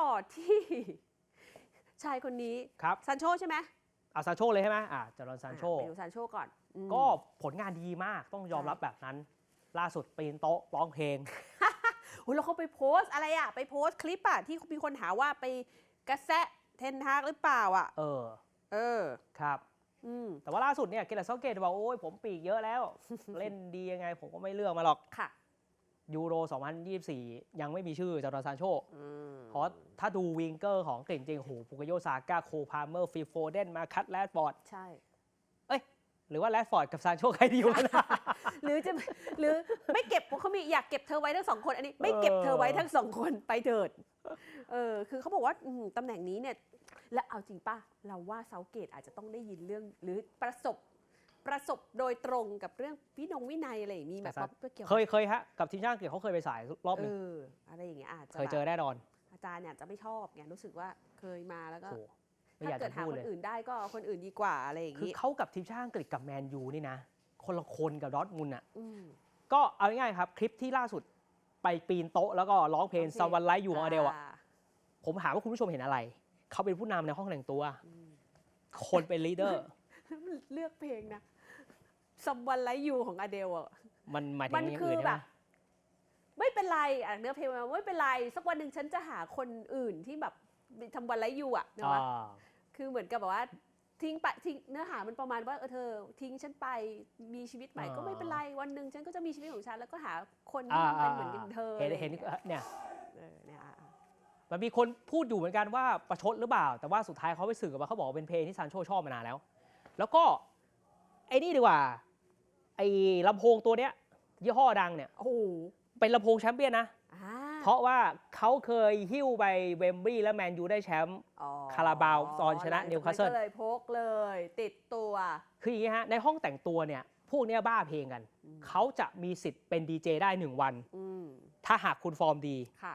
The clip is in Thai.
ต่อที่ ชายคนนี้ครับ ซานโชใช่ไหมอาซานโชเลยใช่ไหมอ่าจอร์นซานโช อะไปดูซานโชก่อนอืม ก็ผลงานดีมากต้องยอมรับแบบนั้น ล่าสุดปีนโต๊ะร้องเพลง โอ้ยแล้วเขาไปโพสต์อะไรอะไปโพสต์คลิปอะที่มีคนหาว่าไปกระแซะเทนฮากหรือเปล่าอะเออเออ ครับ อืมแต่ว่าล่าสุดเนี่ยเกลเซาเกตบอกโอ้ยผมปีกเยอะแล้ว เล่นดียังไงผมก็ไม่เลือกมาหรอก ค่ะ ยูโร 2024 ยังไม่มีชื่อจอร์แดนซานโชอืมเพราะถ้าดูวิงเกอร์ของเก่งจริงโหปุกโยซาก้าโคพาเมอร์ฟิลโฟเดนมาคัตแรดฟอร์ดใช่หรือว่าแรดฟอร์ดกับซานโชใครดีกว่ากันหรือจะหรือไม่เก็บเขามีอยากเก็บเธอไว้ทั้งสองคน อันนี้ไม่เก็บเธอไว้ทั้งสองคนไปเถิดเออคือเขาบอกว่าอืมตำแหน่งนี้เนี่ย และเอาจริงป่ะ เราว่าเซาเกตอาจจะต้องได้ยินเรื่องหรือประสบ ประสบโดยตรงกับเรื่องวินงวินัยอะไรอย่างนี้มีแบบแต่ว่าเกี่ยวเคยเคยฮะกับทีมชาติอังกฤษเขาเคยไปสายรอบหเอนึ่งออะไรอย่างเงี้ยอาจจะเคยเจอแบบแน่นอน อาจารย์เนี่ยจะไม่ชอบไงรู้สึกว่าเคยมาแล้วก็โหไม่อากถ้ายเกิจะดหาพูดคนเลยอื่นได้ก็เอาคนอื่นดีกว่าอะไรอย่างคืองี้เขากับทีมชาติอังกฤษกับแมนยูนี่นะ คนละคนกับดอร์ทมุนด์อะอืมก็เอาง่ายๆครับ คลิปที่ล่าสุดไปปีนโต๊ะแล้วก็ร้องเพลงร้องเพลงซัมวันไลท์อยู่ของอเดลอะาผมถามว่าคุณผู้ชมเห็นอะไร เขาเป็นผู้นำในห้องแต่งตัวอืมคนเป็นลีดเดอร์ เลือกเพลงนะสัมวันไลยูของอเดลอะมันหมายถึมันงอย่างคืออื่นแบใช่ไหมบไม่เป็นไรอะเนื้อเพลงมันไม่เป็นไร สักวันหนึ่งฉันจะหาคนอื่นที่แบบทำวันไลยูอะนะอ่วะาคือเหมือนกับแบบว่าทิ้งไปทิ้งเนื้อหามันประมาณว่าเออเธอ ทิ้งฉันไปมีชีวิตใหม่ก็ไม่เป็นไรวันหนึ่งฉันก็จะมีชีวิตของฉันแล้วก็หาคนที่อ่าเป็นเหมือนอย่างเธอเห็นอะไรเห็นอย่างงี้ยเนี่ย เออเนี่ยอะอะ มันมีคนพูดอยู่เหมือนกันว่าประชดหรือเปล่า แต่ว่าสุดท้ายเขาไปสื่อกับว่าเขาบอกว่าเป็นเพลงที่ซานโชชอบมานานแล้ว แล้วก็ไอ้นี่ดีกว่า ไอ้ลำโพงตัวเนี้ยยี่ห้อดังเนี่ย โอ้โหเป็นลำโพงแชมเปี้ยนนะ อ่าเพราะว่าเขาเคยหิ้วไปเวมบรีและแมนยูได้แชมป์ อ๋อคาราบาวตอนชนะหลังจกนิวคาสเซิล ก็เลยพกเลย ติดตัวคืออย่างนี้ฮะในห้องแต่งตัวเนี่ยพวกเนี้ยบ้าเพลงกัน อืมเขาจะมีสิทธิ์เป็นดีเจได้หนึ่งวัน อืมถ้าหากคุณฟอร์มดี ค่ะ